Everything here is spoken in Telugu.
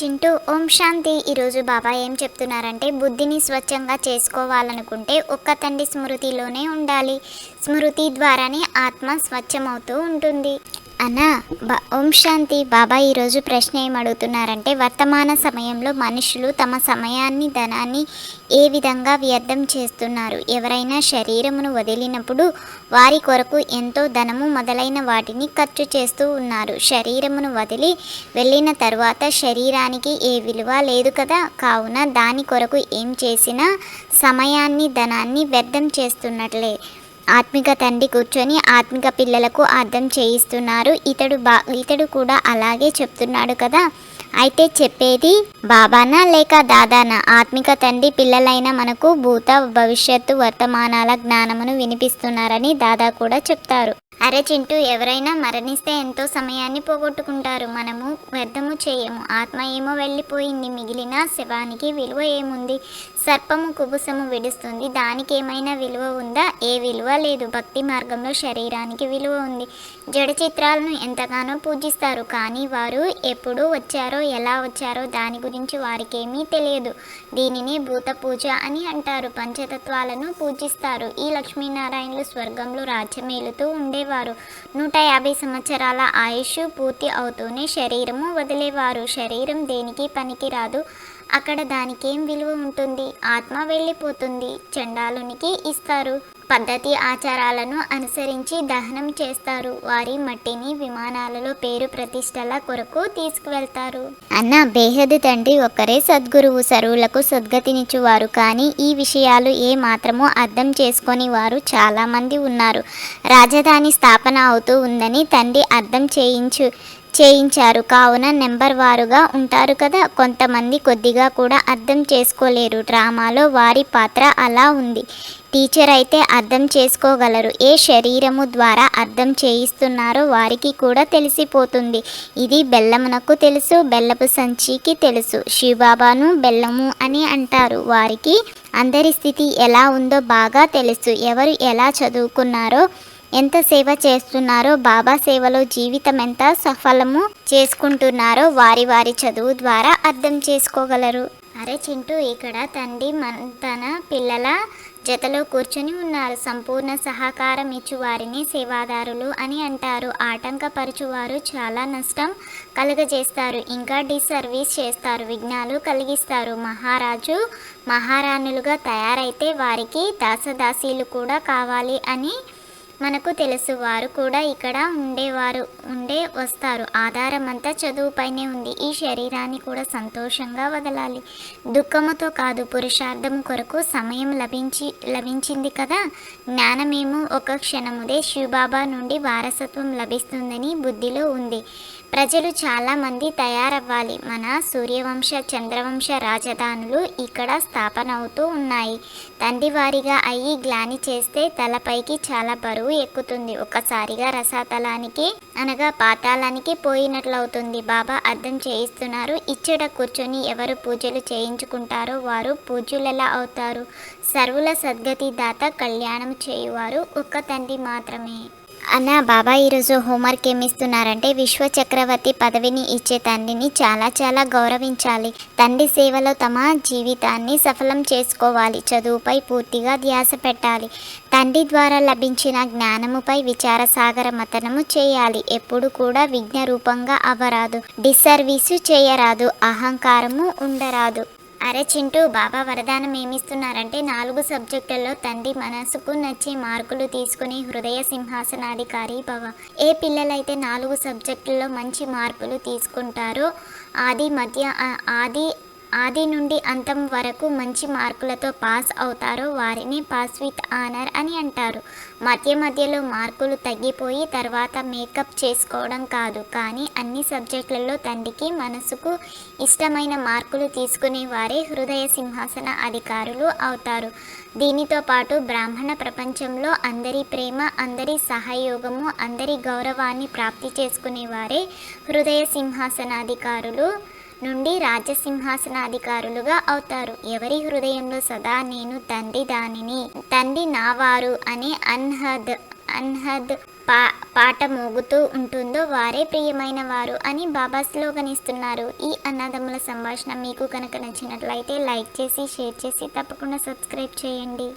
చింటూ ఓం శాంతి. ఈరోజు బాబా ఏం చెప్తున్నారంటే బుద్ధిని స్వచ్ఛంగా చేసుకోవాలనుకుంటే ఒక్క తండ్రి స్మృతిలోనే ఉండాలి. స్మృతి ద్వారానే ఆత్మ స్వచ్ఛమవుతూ ఉంటుంది. అన్న ఓం శాంతి. బాబా ఈరోజు ప్రశ్న ఏమడుగుతున్నారంటే వర్తమాన సమయంలో మనుషులు తమ సమయాన్ని ధనాన్ని ఏ విధంగా వ్యర్థం చేస్తున్నారు? ఎవరైనా శరీరమును వదిలినప్పుడు వారి కొరకు ఎంతో ధనము మొదలైన వాటిని ఖర్చు చేస్తూ ఉన్నారు. శరీరమును వదిలి వెళ్ళిన తర్వాత శరీరానికి ఏ విలువ లేదు కదా? కావున దాని కొరకు ఏం చేసినా సమయాన్ని ధనాన్ని వ్యర్థం చేస్తున్నట్లే. ఆత్మిక తండ్రి కూర్చొని ఆత్మిక పిల్లలకు అర్థం చేయిస్తున్నారు. ఇతడు బా ఇతడు కూడా అలాగే చెప్తున్నాడు కదా. అయితే చెప్పేది బాబానా లేక దాదానా? ఆత్మిక తండ్రి పిల్లలైన మనకు భూత భవిష్యత్తు వర్తమానాల జ్ఞానమును వినిపిస్తున్నారని దాదా కూడా చెప్తారు. అరే చింటూ ఎవరైనా మరణిస్తే ఎంతో సమయాన్ని పోగొట్టుకుంటారు. మనము వ్యర్థము చేయము. ఆత్మ ఏమో వెళ్ళిపోయింది. మిగిలిన శవానికి విలువ ఏముంది? సర్పము కుబుసము విడుస్తుంది. దానికి ఏమైనా విలువ ఉందా? ఏ విలువ లేదు. భక్తి మార్గంలో శరీరానికి విలువ ఉంది. జడ చిత్రాలను ఎంతగానో పూజిస్తారు. కానీ వారు ఎప్పుడు వచ్చారో ఎలా వచ్చారో దాని గురించి వారికేమీ తెలియదు. దీనిని భూత పూజ అని అంటారు. పంచతత్వాలను పూజిస్తారు. ఈ లక్ష్మీనారాయణులు స్వర్గంలో రాజ్యమేలుతూ ఉండేవారు. నూట యాభై సంవత్సరాల ఆయుష్ పూర్తి అవుతూనే శరీరము వదిలేవారు. శరీరం దేనికి పనికిరాదు? అక్కడ దానికేం విలువ ఉంటుంది? ఆత్మ వెళ్ళిపోతుంది. చండాలునికి ఇస్తారు. పద్ధతి ఆచారాలను అనుసరించి దహనం చేస్తారు. వారి మట్టిని విమానాలలో పేరు ప్రతిష్టల కొరకు తీసుకువెళ్తారు. అన్న బేహద్ తండ్రి ఒక్కరే సద్గురువు సరువులకు సద్గతినిచ్చువారు. కానీ ఈ విషయాలు ఏ మాత్రమో అర్థం చేసుకొని వారు చాలామంది ఉన్నారు. రాజధాని స్థాపన అవుతూ ఉందని తండ్రి అర్థం చేయించు చేయించారు. కావున నెంబర్ వారుగా ఉంటారు కదా. కొంతమంది కొద్దిగా కూడా అర్థం చేసుకోలేరు. డ్రామాలో వారి పాత్ర అలా ఉంది. టీచర్ అయితే అర్థం చేసుకోగలరు. ఏ శరీరము ద్వారా అర్థం చేయిస్తున్నారో వారికి కూడా తెలిసిపోతుంది. ఇది బెల్లమునకు తెలుసు బెల్లపు సంచికి తెలుసు. శివబాబాను బెల్లము అని అంటారు. వారికి అందరి స్థితి ఎలా ఉందో బాగా తెలుసు. ఎవరు ఎలా చదువుకున్నారో ఎంత సేవ చేస్తున్నారో బాబా సేవలో జీవితం ఎంత సఫలము చేసుకుంటున్నారో వారి వారి చదువు ద్వారా అర్థం చేసుకోగలరు. అరే చింటూ ఇక్కడ తండ్రి మన తన పిల్లల జతలో కూర్చొని ఉన్నారు. సంపూర్ణ సహకారం ఇచ్చు వారిని సేవాదారులు అని అంటారు. ఆటంకపరచువారు చాలా నష్టం కలుగజేస్తారు. ఇంకా డిసర్వీస్ చేస్తారు. విఘ్నాలు కలిగిస్తారు. మహారాజు మహారాణులుగా తయారైతే వారికి దాసదాసీలు కూడా కావాలి అని మనకు తెలుసు వారు కూడా ఇక్కడ ఉండేవారు ఉండే వస్తారు. ఆధారం అంతా చదువుపైనే ఉంది. ఈ శరీరాన్ని కూడా సంతోషంగా వదలాలి. దుఃఖముతో కాదు పురుషార్థము కొరకు సమయం లభించి లభించింది కదా? జ్ఞానమేమో ఒక క్షణముదే శివబాబా నుండి వారసత్వం లభిస్తుందని బుద్ధిలో ఉంది. ప్రజలు చాలామంది తయారవ్వాలి. మన సూర్యవంశ చంద్రవంశ రాజధానులు ఇక్కడ స్థాపన అవుతూ ఉన్నాయి తండ్రివారిగా అయ్యి గ్లాని చేస్తే తలపైకి చాలా బరువు ఎక్కుతుంది. ఒకసారిగా రసాతలానికి అనగా పాతాళానికి పోయినట్లవుతుంది. బాబా అర్థం చేయిస్తున్నారు. ఇచ్చట కూర్చొని ఎవరు పూజలు చేయించుకుంటారో వారు పూజ్యులెలా అవుతారు? సర్వుల సద్గతి దాత కళ్యాణం చేయువారు ఒక్క తండ్రి మాత్రమే. అన్న బాబా ఈరోజు హోంవర్క్ ఏమిస్తున్నారంటే విశ్వ చక్రవర్తి పదవిని ఇచ్చే తండ్రిని చాలా చాలా గౌరవించాలి. తండ్రి సేవలో తమ జీవితాన్ని సఫలం చేసుకోవాలి. చదువుపై పూర్తిగా ధ్యాస పెట్టాలి. తండ్రి ద్వారా లభించిన జ్ఞానముపై విచార సాగర మతనము చేయాలి. ఎప్పుడు కూడా విఘ్న రూపంగా అవ్వరాదు. డిసర్వీసు చేయరాదు. అహంకారము ఉండరాదు. అరే చింటూ బాబా వరదానం ఏమిస్తున్నారంటే నాలుగు సబ్జెక్టుల్లో తండ్రి మనసుకు నచ్చే మార్కులు తీసుకుని హృదయ సింహాసనాధికారి భవ. ఏ పిల్లలైతే నాలుగు సబ్జెక్టుల్లో మంచి మార్కులు తీసుకుంటారో ఆది మధ్య ఆది ఆది నుండి అంతం వరకు మంచి మార్కులతో పాస్ అవుతారో వారిని పాస్ విత్ ఆనర్ అని అంటారు. మధ్య మధ్యలో మార్కులు తగ్గిపోయి తర్వాత మేకప్ చేసుకోవడం కాదు. కానీ అన్ని సబ్జెక్టులలో తండ్రికి మనసుకు ఇష్టమైన మార్కులు తీసుకునే వారే హృదయ సింహాసన అధికారులు అవుతారు. దీనితో పాటు బ్రాహ్మణ ప్రపంచంలో అందరి ప్రేమ అందరి సహయోగము అందరి గౌరవాన్ని ప్రాప్తి చేసుకునేవారే హృదయ సింహాసనాధికారులు నుండి రాజసింహాసనాధికారులుగా అవుతారు. ఎవరి హృదయంలో సదా నేను తండ్రి దానిని తండ్రి నావారు అనే అన్హద్ అన్హద్ పా పాట మోగుతూ ఉంటుందో వారే ప్రియమైన వారు అని బాబా స్లోగన్ ఇస్తున్నారు ఈ అన్నదమ్ముల సంభాషణ మీకు కనుక నచ్చినట్లయితే లైక్ చేసి షేర్ చేసి తప్పకుండా సబ్స్క్రైబ్ చేయండి.